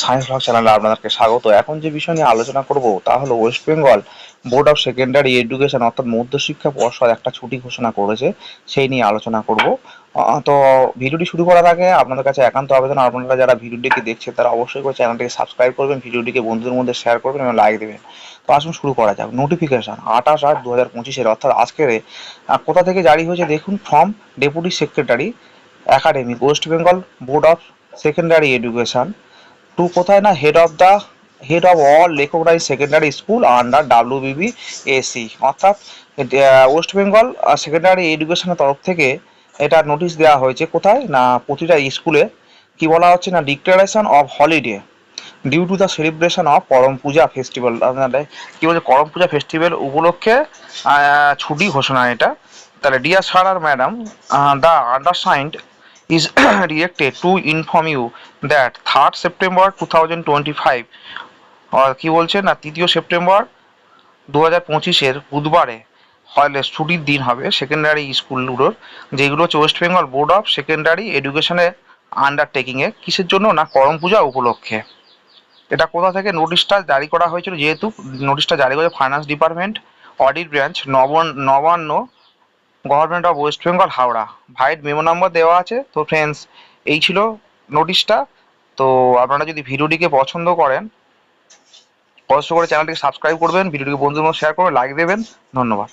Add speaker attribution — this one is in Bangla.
Speaker 1: সায়েন্স ব্লগ চ্যানেলে আপনাদেরকে স্বাগত। এখন যে বিষয় নিয়ে আলোচনা করব, তা হলো West Bengal board of secondary education অর্থাৎ মধ্যশিক্ষা পর্ষদ একটা ছুটি ঘোষণা করেছে, সেই নিয়ে আলোচনা করব। তো ভিডিওটি শুরু করার আগে আপনাদের কাছে একান্ত আবেদন আপনারা যারা ভিডিওটিকে দেখছেন, তারা অবশ্যই করে চ্যানেলটিকে সাবস্ক্রাইব করবেন, ভিডিওটিকে বন্ধুদের মধ্যে শেয়ার করবেন এবং লাইক দেবেন। তো আসুন শুরু করা যাক। নোটিফিকেশন আঠাশ আট দু হাজার পঁচিশের, অর্থাৎ আজকের কোথা থেকে জারি হয়েছে দেখুন from deputy secretary academic West Bengal board of secondary education to কোথায় না head of the head of all লেখক recognise secondary school under WBB SE অর্থাৎ ওয়েস্ট বেঙ্গল সেকেন্ডারি এডুকেশনের তরফ থেকে এটা নোটিশ দেওয়া হয়েছে। কোথায়? না, প্রতিটা স্কুলে কি বলা হচ্ছে না? Declaration of holiday due to the celebration of Karam Puja festival কি বলছে? করম পূজা ফেস্টিভ্যাল উপলক্ষে ছুটি ঘোষণা এটা। তাহলে dear sir R madam the undersigned is directed to inform you that 3rd September 2025 আর কি বলছে না, তৃতীয় সেপ্টেম্বর দু হাজার পঁচিশের বুধবারে হলে ছুটির দিন হবে সেকেন্ডারি স্কুলগুলোর যেগুলো হচ্ছে West Bengal board of secondary এডুকেশনের আন্ডারটেকিংয়ে কিসের জন্য না করম পূজা উপলক্ষে। এটা কোথা থেকে নোটিশটা জারি করা হয়েছিল? যেহেতু নোটিশটা জারি করেছে finance department audit branch Nabanna government of West Bengal Howrah. ভাইয়ের মেমো নাম্বার দেওয়া আছে, তো ফ্রেন্ডস এই ছিল নোটিশটা তো আপনারা যদি ভিডিওটিকে পছন্দ করেন কষ্ট করে চ্যানেলটিকে সাবস্ক্রাইব করবেন, ভিডিওটিকে বন্ধুদের মধ্যে শেয়ার করবেন লাইক দেবেন। ধন্যবাদ।